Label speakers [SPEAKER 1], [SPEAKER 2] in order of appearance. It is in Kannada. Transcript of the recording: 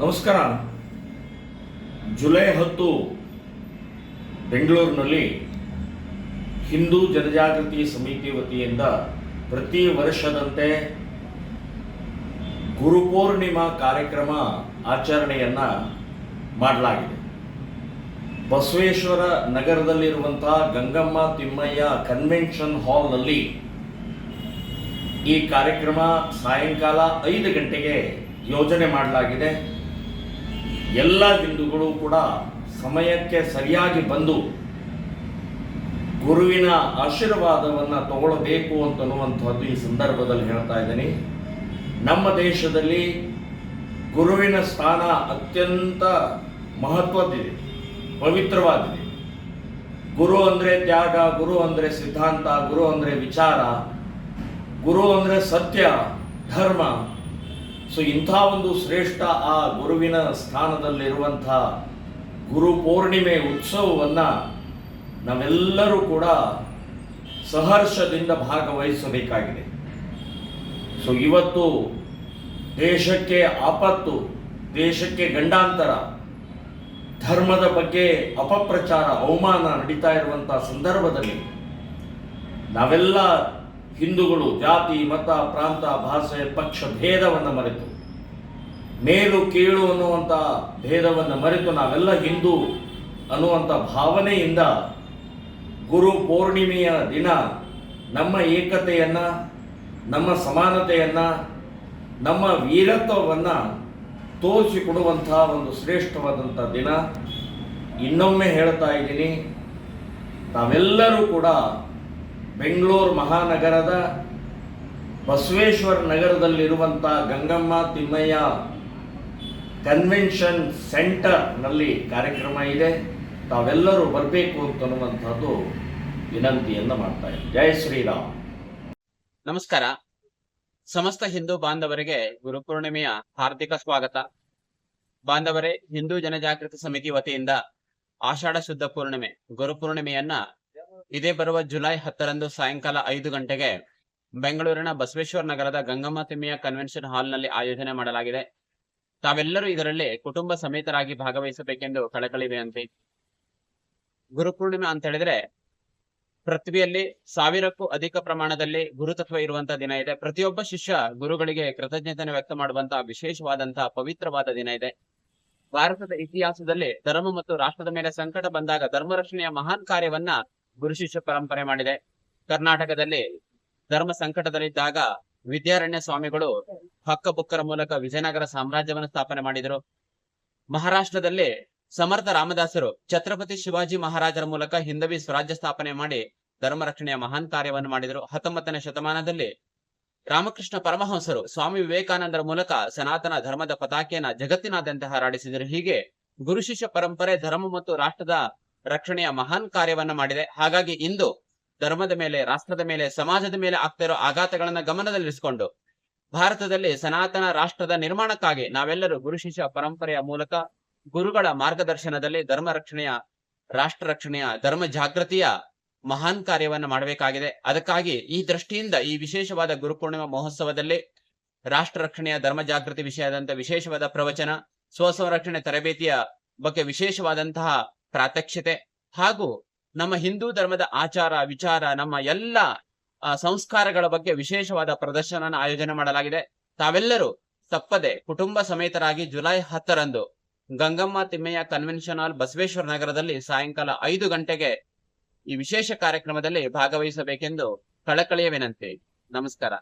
[SPEAKER 1] ನಮಸ್ಕಾರ. ಜುಲೈ ಹತ್ತು ಬೆಂಗಳೂರಿನಲ್ಲಿ ಹಿಂದೂ ಜನಜಾಗೃತಿ ಸಮಿತಿ ವತಿಯಿಂದ ಪ್ರತಿ ವರ್ಷದಂತೆ ಗುರುಪೂರ್ಣಿಮಾ ಕಾರ್ಯಕ್ರಮ ಆಚರಣೆಯನ್ನು ಮಾಡಲಾಗಿದೆ. ಬಸವೇಶ್ವರ ನಗರದಲ್ಲಿರುವಂತಹ ಗಂಗಮ್ಮ ತಿಮ್ಮಯ್ಯ ಕನ್ವೆನ್ಷನ್ ಹಾಲ್ನಲ್ಲಿ ಈ ಕಾರ್ಯಕ್ರಮ ಸಾಯಂಕಾಲ ಐದು ಗಂಟೆಗೆ ಯೋಜನೆ ಮಾಡಲಾಗಿದೆ. ಎಲ್ಲ ಬಿಂದುಗಳು ಕೂಡ ಸಮಯಕ್ಕೆ ಸರಿಯಾಗಿ ಬಂದು ಗುರುವಿನ ಆಶೀರ್ವಾದವನ್ನು ತಗೊಳ್ಳಬೇಕು ಅಂತನ್ನುವಂಥದ್ದು ಈ ಸಂದರ್ಭದಲ್ಲಿ ಹೇಳ್ತಾ ಇದ್ದೀನಿ. ನಮ್ಮ ದೇಶದಲ್ಲಿ ಗುರುವಿನ ಸ್ಥಾನ ಅತ್ಯಂತ ಮಹತ್ವದ್ದಿದೆ ಪವಿತ್ರವಾದಿದೆ ಗುರು ಅಂದರೆ ತ್ಯಾಗ, ಗುರು ಅಂದರೆ ಸಿದ್ಧಾಂತ, ಗುರು ಅಂದರೆ ವಿಚಾರ, ಗುರು ಅಂದರೆ ಸತ್ಯ, ಧರ್ಮ ಸೊ ಇಂಥ ಒಂದು ಶ್ರೇಷ್ಠ ಆ ಗುರುವಿನ ಸ್ಥಾನದಲ್ಲಿರುವಂಥ ಗುರು ಪೂರ್ಣಿಮೆ ಉತ್ಸವವನ್ನು ನಾವೆಲ್ಲರೂ ಕೂಡ ಸಹರ್ಷದಿಂದ ಭಾಗವಹಿಸಬೇಕಾಗಿದೆ. ಸೊ ಇವತ್ತು ದೇಶಕ್ಕೆ ಆಪತ್ತು, ದೇಶಕ್ಕೆ ಗಂಡಾಂತರ, ಧರ್ಮದ ಬಗ್ಗೆ ಅಪಪ್ರಚಾರ, ಅವಮಾನ ನಡೀತಾ ಇರುವಂಥ ಸಂದರ್ಭದಲ್ಲಿ ನಾವೆಲ್ಲ ಹಿಂದೂಗಳು ಜಾತಿ, ಮತ, ಪ್ರಾಂತ, ಭಾಷೆ, ಪಕ್ಷ, ಭೇದವನ್ನು ಮರೆತು. ಮೇಲು, ಕೀಳು ಅನ್ನುವಂಥ ಭೇದವನ್ನು ಮರೆತು ನಾವೆಲ್ಲ ಹಿಂದೂ ಅನ್ನುವಂಥ ಭಾವನೆಯಿಂದ ಗುರು ಪೂರ್ಣಿಮೆಯ ದಿನ ನಮ್ಮ ಏಕತೆಯನ್ನು, ನಮ್ಮ ಸಮಾನತೆಯನ್ನು, ನಮ್ಮ ವೀರತ್ವವನ್ನು ತೋರಿಸಿಕೊಡುವಂತಹ ಒಂದು ಶ್ರೇಷ್ಠವಾದಂಥ ದಿನ. ಇನ್ನೊಮ್ಮೆ ಹೇಳ್ತಾ ಇದ್ದೀನಿ, ತಾವೆಲ್ಲರೂ ಕೂಡ ಬೆಂಗಳೂರು ಮಹಾನಗರದ ಬಸವೇಶ್ವರ ನಗರದಲ್ಲಿರುವಂಥ ಗಂಗಮ್ಮ ತಿಮ್ಮಯ್ಯ ಕನ್ವೆನ್ಷನ್ ಸೆಂಟರ್ನಲ್ಲಿ ಕಾರ್ಯಕ್ರಮ ಇದೆ. ತಾವೆಲ್ಲರೂ ಬರಬೇಕು ಅಂತನ್ನುವಂಥದ್ದು ವಿನಂತಿಯನ್ನು ಮಾಡ್ತಾ ಇದ್ದೀನಿ. ಜೈ ಶ್ರೀರಾಮ್.
[SPEAKER 2] ನಮಸ್ಕಾರ. ಸಮಸ್ತ ಹಿಂದೂ ಬಾಂಧವರಿಗೆ ಗುರುಪೂರ್ಣಿಮೆಯ ಹಾರ್ದಿಕ ಸ್ವಾಗತ. ಬಾಂಧವರೇ, ಹಿಂದೂ ಜನಜಾಗೃತಿ ಸಮಿತಿ ವತಿಯಿಂದ ಆಷಾಢ ಶುದ್ಧ ಪೂರ್ಣಿಮೆ ಗುರುಪೂರ್ಣಿಮೆಯನ್ನ ಇದೇ ಬರುವ ಜುಲೈ ಹತ್ತರಂದು ಸಾಯಂಕಾಲ ಐದು ಗಂಟೆಗೆ ಬೆಂಗಳೂರಿನ ಬಸವೇಶ್ವರ ನಗರದ ಗಂಗಮ್ಮ ತಿಮ್ಮಿಯ ಕನ್ವೆನ್ಷನ್ ಹಾಲ್ನಲ್ಲಿ ಆಯೋಜನೆ ಮಾಡಲಾಗಿದೆ. ತಾವೆಲ್ಲರೂ ಇದರಲ್ಲಿ ಕುಟುಂಬ ಸಮೇತರಾಗಿ ಭಾಗವಹಿಸಬೇಕೆಂದು ಕಳಕಳಿ ವಿನಂತಿ ಗುರುಪೂರ್ಣಿಮೆ ಅಂತ ಹೇಳಿದ್ರೆ ಪೃಥ್ವಿಯಲ್ಲಿ ಸಾವಿರಕ್ಕೂ ಅಧಿಕ ಪ್ರಮಾಣದಲ್ಲಿ ಗುರುತತ್ವ ಇರುವಂತಹ ದಿನ ಇದೆ. ಪ್ರತಿಯೊಬ್ಬ ಶಿಷ್ಯ ಗುರುಗಳಿಗೆ ಕೃತಜ್ಞತೆಯನ್ನು ವ್ಯಕ್ತ ಮಾಡುವಂತಹ ವಿಶೇಷವಾದಂತಹ ಪವಿತ್ರವಾದ ದಿನ ಇದೆ. ಭಾರತದ ಇತಿಹಾಸದಲ್ಲಿ ಧರ್ಮ ಮತ್ತು ರಾಷ್ಟ್ರದ ಮೇಲೆ ಸಂಕಟ ಬಂದಾಗ ಧರ್ಮ ರಕ್ಷಣೆಯ ಮಹಾನ್ ಕಾರ್ಯವನ್ನ ಗುರು ಶಿಷ್ಯ ಪರಂಪರೆ ಮಾಡಿದೆ. ಕರ್ನಾಟಕದಲ್ಲಿ ಧರ್ಮ ಸಂಕಟದಲ್ಲಿದ್ದಾಗ ವಿದ್ಯಾರಣ್ಯ ಸ್ವಾಮಿಗಳು ಹಕ್ಕ ಬುಕ್ಕರ ಮೂಲಕ ವಿಜಯನಗರ ಸಾಮ್ರಾಜ್ಯವನ್ನು ಸ್ಥಾಪನೆ ಮಾಡಿದರು. ಮಹಾರಾಷ್ಟ್ರದಲ್ಲಿ ಸಮರ್ಥ ರಾಮದಾಸರು ಛತ್ರಪತಿ ಶಿವಾಜಿ ಮಹಾರಾಜರ ಮೂಲಕ ಹಿಂದವಿ ಸ್ವರಾಜ್ಯ ಸ್ಥಾಪನೆ ಮಾಡಿ ಧರ್ಮ ರಕ್ಷಣೆಯ ಮಹಾನ್ ಕಾರ್ಯವನ್ನು ಮಾಡಿದರು. ಹತ್ತೊಂಬತ್ತನೇ ಶತಮಾನದಲ್ಲಿ ರಾಮಕೃಷ್ಣ ಪರಮಹಂಸರು ಸ್ವಾಮಿ ವಿವೇಕಾನಂದರ ಮೂಲಕ ಸನಾತನ ಧರ್ಮದ ಪತಾಕೆಯನ್ನ ಜಗತ್ತಿನಾದ್ಯಂತ ಹಾರಾಡಿಸಿದರು. ಹೀಗೆ ಗುರು ಶಿಷ್ಯ ಪರಂಪರೆ ಧರ್ಮ ಮತ್ತು ರಾಷ್ಟ್ರದ ರಕ್ಷಣೆಯ ಮಹಾನ್ ಕಾರ್ಯವನ್ನ ಮಾಡಿದೆ. ಹಾಗಾಗಿ ಇಂದು ಧರ್ಮದ ಮೇಲೆ, ರಾಷ್ಟ್ರದ ಮೇಲೆ, ಸಮಾಜದ ಮೇಲೆ ಆಗ್ತಿರೋ ಇರೋ ಆಘಾತಗಳನ್ನ ಗಮನದಲ್ಲಿರಿಸಿಕೊಂಡು ಭಾರತದಲ್ಲಿ ಸನಾತನ ರಾಷ್ಟ್ರದ ನಿರ್ಮಾಣಕ್ಕಾಗಿ ನಾವೆಲ್ಲರೂ ಗುರು ಶಿಷ್ಯ ಪರಂಪರೆಯ ಮೂಲಕ ಗುರುಗಳ ಮಾರ್ಗದರ್ಶನದಲ್ಲಿ ಧರ್ಮ ರಕ್ಷಣೆಯ, ರಾಷ್ಟ್ರ ರಕ್ಷಣೆಯ, ಧರ್ಮ ಜಾಗೃತಿಯ ಮಹಾನ್ ಕಾರ್ಯವನ್ನ ಮಾಡಬೇಕಾಗಿದೆ. ಅದಕ್ಕಾಗಿ ಈ ದೃಷ್ಟಿಯಿಂದ ಈ ವಿಶೇಷವಾದ ಗುರುಪೂರ್ಣಿಮಾ ಮಹೋತ್ಸವದಲ್ಲಿ ರಾಷ್ಟ್ರ ರಕ್ಷಣೆಯ, ಧರ್ಮ ಜಾಗೃತಿ ವಿಷಯದಂತ ವಿಶೇಷವಾದ ಪ್ರವಚನ, ಸ್ವಸಂರಕ್ಷಣೆ ತರಬೇತಿಯ ಬಗ್ಗೆ ವಿಶೇಷವಾದಂತಹ ಪ್ರಾತ್ಯಕ್ಷತೆ ಹಾಗೂ ನಮ್ಮ ಹಿಂದೂ ಧರ್ಮದ ಆಚಾರ, ವಿಚಾರ, ನಮ್ಮ ಎಲ್ಲ ಸಂಸ್ಕಾರಗಳ ಬಗ್ಗೆ ವಿಶೇಷವಾದ ಪ್ರದರ್ಶನ ಆಯೋಜನೆ ಮಾಡಲಾಗಿದೆ. ತಾವೆಲ್ಲರೂ ತಪ್ಪದೆ ಕುಟುಂಬ ಸಮೇತರಾಗಿ ಜುಲೈ ಹತ್ತರಂದು ಗಂಗಮ್ಮ ತಿಮ್ಮಯ್ಯ ಕನ್ವೆನ್ಷನ್ ಹಾಲ್ ಬಸವೇಶ್ವರ ನಗರದಲ್ಲಿ ಸಾಯಂಕಾಲ ಐದು ಗಂಟೆಗೆ ಈ ವಿಶೇಷ ಕಾರ್ಯಕ್ರಮದಲ್ಲಿ ಭಾಗವಹಿಸಬೇಕೆಂದು ಕಳಕಳಿಯ ವಿನಂತಿ. ನಮಸ್ಕಾರ.